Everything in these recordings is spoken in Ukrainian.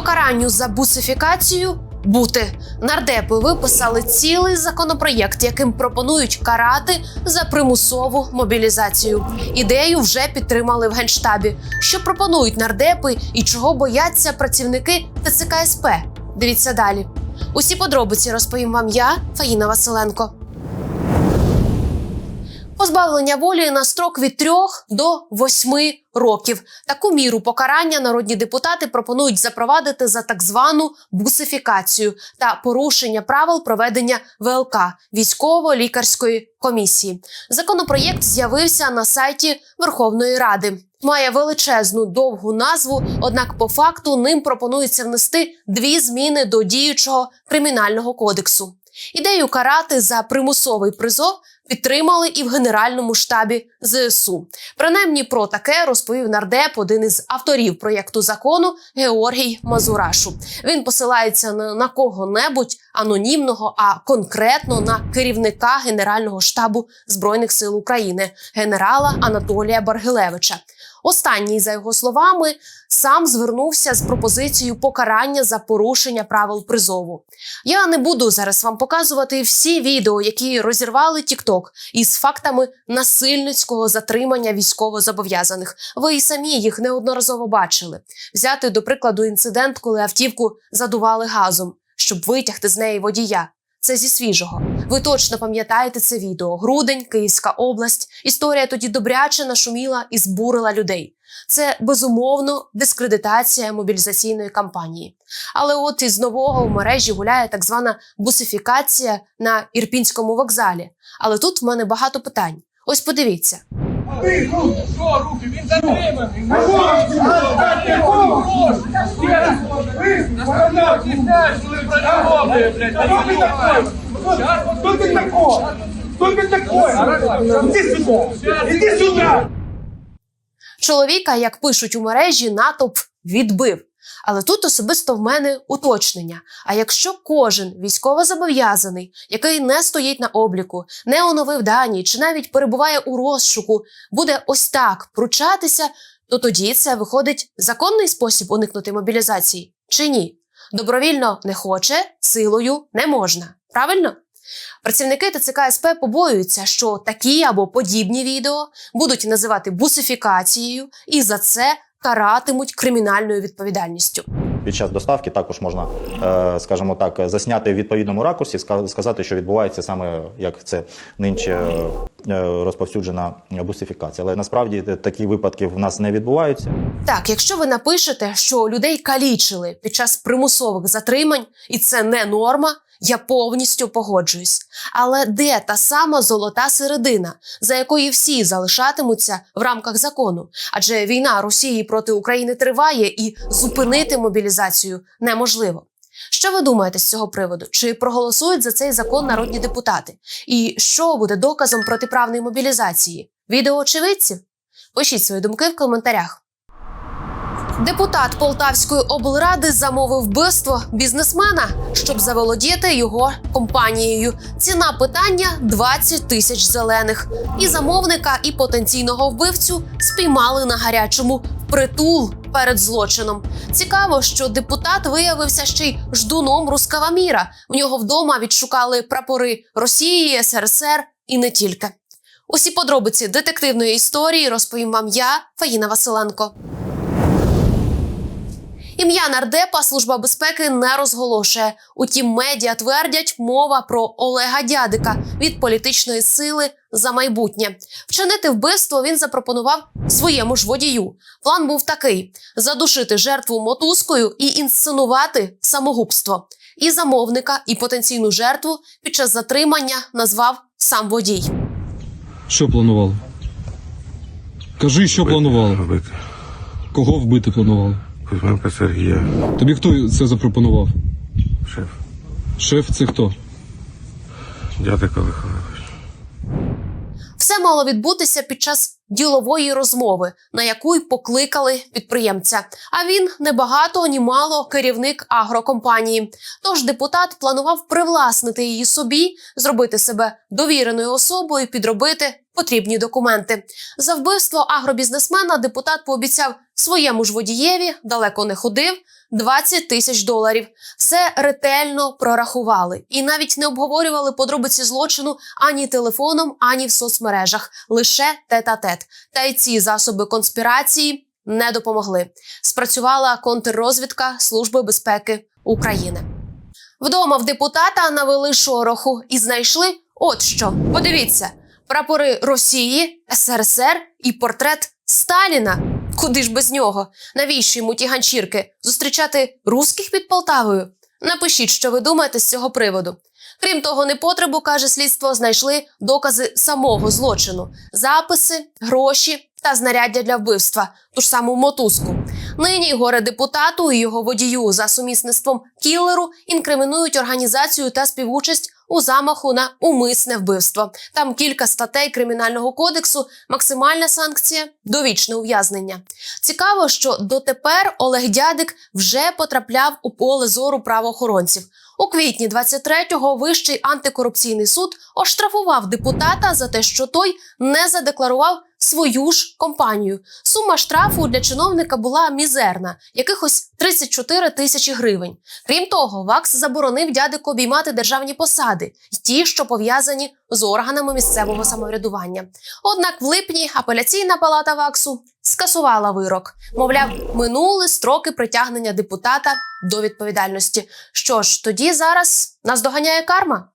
Покаранню за бусифікацію бути нардепи виписали цілий законопроєкт, яким пропонують карати за примусову мобілізацію. Ідею вже підтримали в генштабі. Що пропонують нардепи і чого бояться працівники ТЦК СП? Дивіться далі. Усі подробиці розповім вам я, Фаїна Василенко. Позбавлення волі на строк від 3 до 8 років. Таку міру покарання народні депутати пропонують запровадити за так звану бусифікацію та порушення правил проведення ВЛК військово-лікарської комісії. Законопроєкт з'явився на сайті Верховної Ради. Має величезну довгу назву, однак по факту ним пропонується внести дві зміни до діючого кримінального кодексу. Ідею карати за примусовий призов підтримали і в Генеральному штабі ЗСУ. Принаймні про таке розповів нардеп, один із авторів проєкту закону Георгій Мазурашу. Він посилається на, на кого-небудь анонімного, а конкретно на керівника Генерального штабу збройних сил України, генерала Анатолія Баргилевича. Останній, за його словами, сам звернувся з пропозицією покарання за порушення правил призову. Я не буду зараз вам показувати всі відео, які розірвали TikTok із фактами насильницького затримання військовозобов'язаних. Ви і самі їх неодноразово бачили. Взяти до прикладу інцидент, коли автівку задували газом, щоб витягти з неї водія. Це зі свіжого. Ви точно пам'ятаєте це відео. Грудень, Київська область. Історія тоді добряче нашуміла і збурила людей. Це безумовно дискредитація мобілізаційної кампанії. Але от із нового в мережі гуляє так звана бусифікація на Ірпінському вокзалі. Але тут в мене багато питань. Ось подивіться. Що руки? Він затриманий. Кто ты такой? Кто ты такой? Иди сюда! Иди сюда! Чоловіка, як пишуть у мережі, натовп відбив. Але тут особисто в мене уточнення. А якщо кожен військовозобов'язаний, який не стоїть на обліку, не оновив дані чи навіть перебуває у розшуку, буде ось так пручатися, то тоді це виходить законний спосіб уникнути мобілізації чи ні? Добровільно не хоче, силою не можна. Правильно? Працівники ТЦК СП побоюються, що такі або подібні відео будуть називати бусифікацією і за це каратимуть кримінальною відповідальністю. Під час доставки також можна, е, скажімо так, засняти в відповідному ракурсі, ска- сказати, що відбувається саме як це нинче е, розповсюджена бусифікація. Але насправді такі випадки в нас не відбуваються. Так, якщо ви напишете, що людей калічили під час примусових затримань, і це не норма, я повністю погоджуюсь. Але де та сама золота середина, за якої всі залишатимуться в рамках закону? Адже війна Росії проти України триває і зупинити мобілізацію неможливо. Що ви думаєте з цього приводу? Чи проголосують за цей закон народні депутати? І що буде доказом протиправної мобілізації? Відео очевидців? Пишіть свої думки в коментарях. Депутат Полтавської облради замовив вбивство бізнесмена, щоб заволодіти його компанією. Ціна питання 20 тисяч зелених. І замовника, і потенційного вбивцю спіймали на гарячому притул перед злочином. Цікаво, що депутат виявився ще й ждуном рускава міра. В нього вдома відшукали прапори Росії, СРСР і не тільки. Усі подробиці детективної історії розповім вам я, Фаїна Василенко. Ім'я нардепа служба безпеки не розголошує. Утім, медіа твердять мова про Олега Дядика від політичної сили за майбутнє. Вчинити вбивство він запропонував своєму ж водію. План був такий: задушити жертву мотузкою і інсценувати самогубство. І замовника, і потенційну жертву під час затримання назвав сам водій. Що планували? Кажи, що планували? Кого вбити планували? Кузьменка Сергія, Тобі хто це запропонував? шеф. Шеф це хто? Дядик Олег Олегович. Все мало відбутися під час ділової розмови, на яку й покликали підприємця. А він не багато, ні мало керівник агрокомпанії. Тож депутат планував привласнити її собі, зробити себе довіреною особою, підробити потрібні документи. За вбивство агробізнесмена депутат пообіцяв своєму ж водієві, далеко не ходив, 20 тисяч доларів. Все ретельно прорахували і навіть не обговорювали подробиці злочину ані телефоном, ані в соцмережах, лише тет-а-тет. Та й ці засоби конспірації не допомогли. Спрацювала контррозвідка Служби безпеки України. Вдома в депутата навели шороху і знайшли от що. Подивіться: прапори Росії, СРСР і портрет Сталіна. Куди ж без нього? Навіщо йому ті ганчірки? Зустрічати русських під Полтавою? Напишіть, що ви думаєте з цього приводу. Крім того, непотребу, каже слідство, знайшли докази самого злочину: записи, гроші та знаряддя для вбивства, ту ж саму мотузку. Нині горе депутату і його водію за сумісництвом кілеру інкримінують організацію та співучасть у замаху на умисне вбивство. Там кілька статей кримінального кодексу, максимальна санкція довічне ув'язнення. Цікаво, що дотепер Олег Дядик вже потрапляв у поле зору правоохоронців. У квітні 23-го Вищий антикорупційний суд оштрафував депутата за те, що той не задекларував свою ж компанію. Сума штрафу для чиновника була мізерна, якихось 34 тисячі гривень. Крім того, ВАКС заборонив дядику обіймати державні посади, й ті, що пов'язані з органами місцевого самоврядування. Однак в липні апеляційна палата ВАКСу скасувала вирок. Мовляв, минули строки притягнення депутата до відповідальності. Що ж, тоді зараз нас доганяє карма.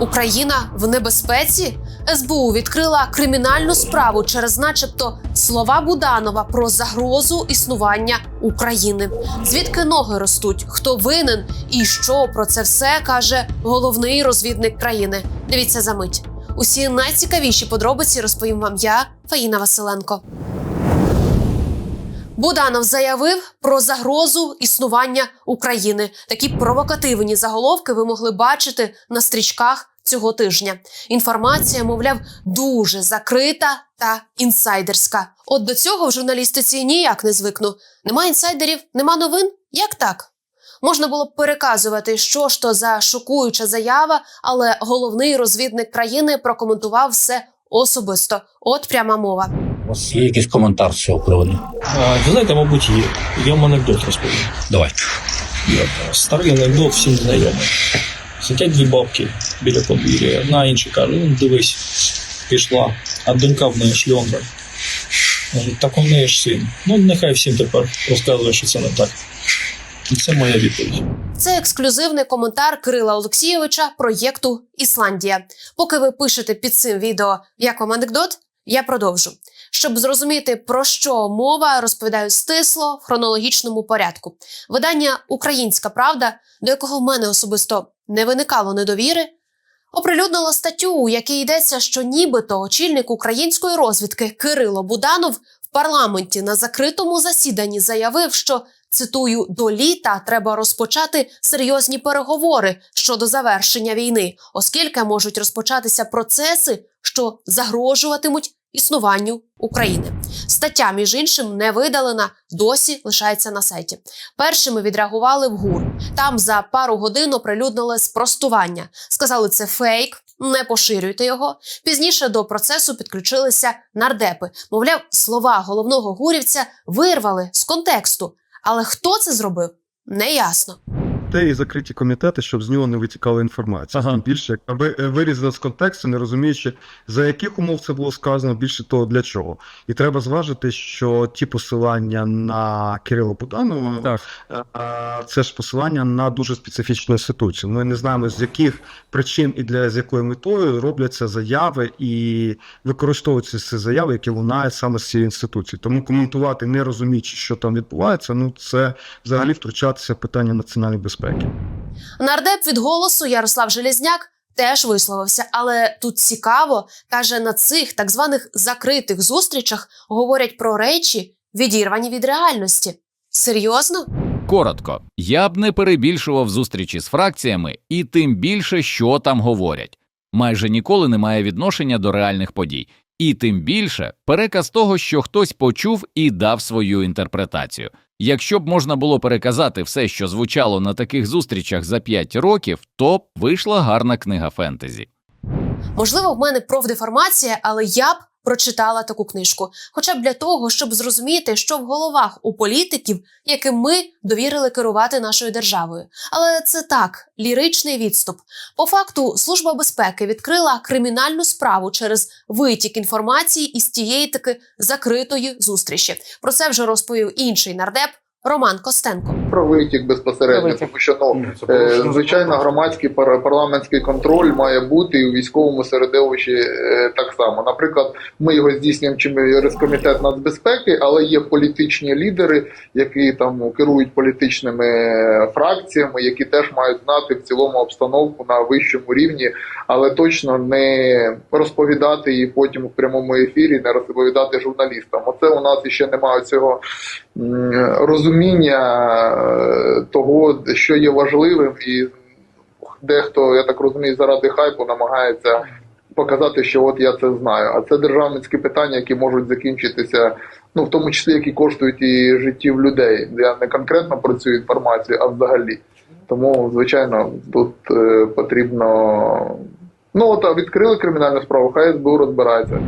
Україна в небезпеці. СБУ відкрила кримінальну справу через, начебто, слова Буданова про загрозу існування України. Звідки ноги ростуть? Хто винен і що про це все каже головний розвідник країни? Дивіться за мить. Усі найцікавіші подробиці розповім вам я, Фаїна Василенко. Буданов заявив про загрозу існування України. Такі провокативні заголовки ви могли бачити на стрічках цього тижня. Інформація, мовляв, дуже закрита та інсайдерська. От до цього в журналістиці ніяк не звикну. Нема інсайдерів, нема новин. Як так? Можна було б переказувати, що ж то за шокуюча заява, але головний розвідник країни прокоментував все особисто. От пряма мова. У вас є якийсь коментар з цього приводу? Ви знаєте, мабуть, є. Я вам анекдот розповім. Давай. Старий анекдот всім знайомий. Сидять дві бабки біля подвір'я. Одна інша каже, ну дивись, пішла, а донька в неї шльондра. Так у неї ж син. Ну, нехай всім тепер розказує, що це не так. Це моя відповідь. Це ексклюзивний коментар Кирила Олексійовича проєкту Ісландія. Поки ви пишете під цим відео як вам анекдот, я продовжу. Щоб зрозуміти про що мова, розповідаю стисло в хронологічному порядку. Видання Українська Правда, до якого в мене особисто не виникало недовіри, оприлюднило статтю, у якій йдеться, що нібито очільник української розвідки Кирило Буданов в парламенті на закритому засіданні заявив, що цитую до літа треба розпочати серйозні переговори щодо завершення війни, оскільки можуть розпочатися процеси, що загрожуватимуть існуванню України. Стаття, між іншим, не видалена, досі лишається на сайті. Першими відреагували в ГУР. Там за пару годин оприлюднили спростування. Сказали, це фейк. Не поширюйте його. Пізніше до процесу підключилися нардепи. Мовляв, слова головного гурівця вирвали з контексту. Але хто це зробив, неясно. Те і закриті комітети, щоб з нього не витікала інформація. Ага. Тим більше, яка е, вирізана з контексту, не розуміючи, за яких умов це було сказано, більше того для чого. І треба зважити, що ті посилання на Кирила Буданова, Так. е, це ж посилання на дуже специфічну інституцію. Ми не знаємо, з яких причин і для з якою метою робляться заяви і використовуються ці заяви, які лунають саме з цієї інституції. Тому коментувати, не розуміючи, що там відбувається, ну це взагалі втручатися в питання національної безпеки. Нардеп від голосу Ярослав Желізняк теж висловився, але тут цікаво каже, на цих так званих закритих зустрічах говорять про речі, відірвані від реальності. Серйозно? Коротко, я б не перебільшував зустрічі з фракціями, і тим більше, що там говорять. Майже ніколи немає відношення до реальних подій, і тим більше переказ того, що хтось почув і дав свою інтерпретацію. Якщо б можна було переказати все, що звучало на таких зустрічах за 5 років, то б вийшла гарна книга фентезі. Можливо, в мене профдеформація, але я б прочитала таку книжку, хоча б для того, щоб зрозуміти, що в головах у політиків, яким ми довірили керувати нашою державою. Але це так, ліричний відступ. По факту, служба безпеки відкрила кримінальну справу через витік інформації із тієї таки закритої зустрічі. Про це вже розповів інший нардеп Роман Костенко. Про витік безпосередньо, тому що ну е, звичайно громадський пар- парламентський контроль має бути і у військовому середовищі е, так само. Наприклад, ми його здійснюємо через комітет нацбезпеки, але є політичні лідери, які там керують політичними е, фракціями, які теж мають знати в цілому обстановку на вищому рівні, але точно не розповідати її потім в прямому ефірі, не розповідати журналістам. Оце у нас ще немає цього розуміння того, що є важливим, і дехто, я так розумію, заради хайпу намагається показати, що от я це знаю. А це державницькі питання, які можуть закінчитися, ну в тому числі які коштують і життів людей. Я не конкретно про цю інформацію, а взагалі. Тому, звичайно, тут е, потрібно. Ну от відкрили кримінальну справу, хай СБУ розбирається.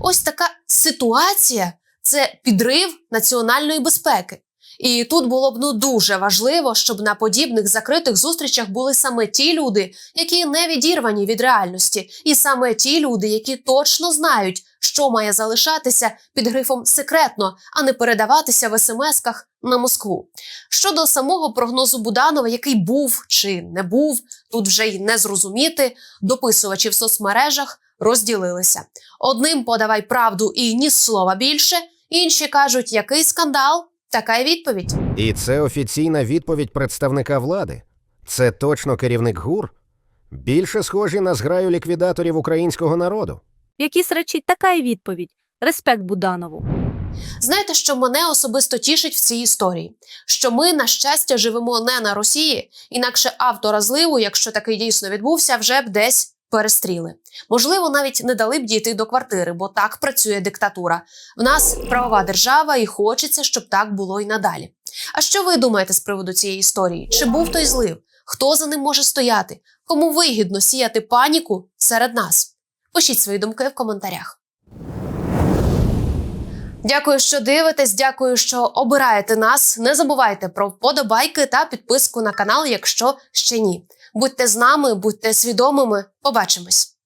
Ось така ситуація це підрив національної безпеки. І тут було б ну дуже важливо, щоб на подібних закритих зустрічах були саме ті люди, які не відірвані від реальності, і саме ті люди, які точно знають, що має залишатися під грифом секретно, а не передаватися в смс-ках на Москву. Щодо самого прогнозу Буданова, який був чи не був, тут вже й не зрозуміти. Дописувачі в соцмережах розділилися. Одним подавай правду і ні слова більше. Інші кажуть, який скандал, така й відповідь. І це офіційна відповідь представника влади. Це точно керівник ГУР? Більше схожі на зграю ліквідаторів українського народу. Якісь речі, така й відповідь. Респект Буданову. Знаєте, що мене особисто тішить в цій історії? Що ми, на щастя, живемо не на Росії, інакше автора зливу, якщо такий дійсно відбувся, вже б десь перестріли. Можливо, навіть не дали б дійти до квартири, бо так працює диктатура. В нас правова держава, і хочеться, щоб так було й надалі. А що ви думаєте з приводу цієї історії? Чи був той злив? Хто за ним може стояти? Кому вигідно сіяти паніку серед нас? Пишіть свої думки в коментарях. Дякую, що дивитесь. Дякую, що обираєте нас. Не забувайте про вподобайки та підписку на канал, якщо ще ні. Будьте з нами, будьте свідомими. Побачимось.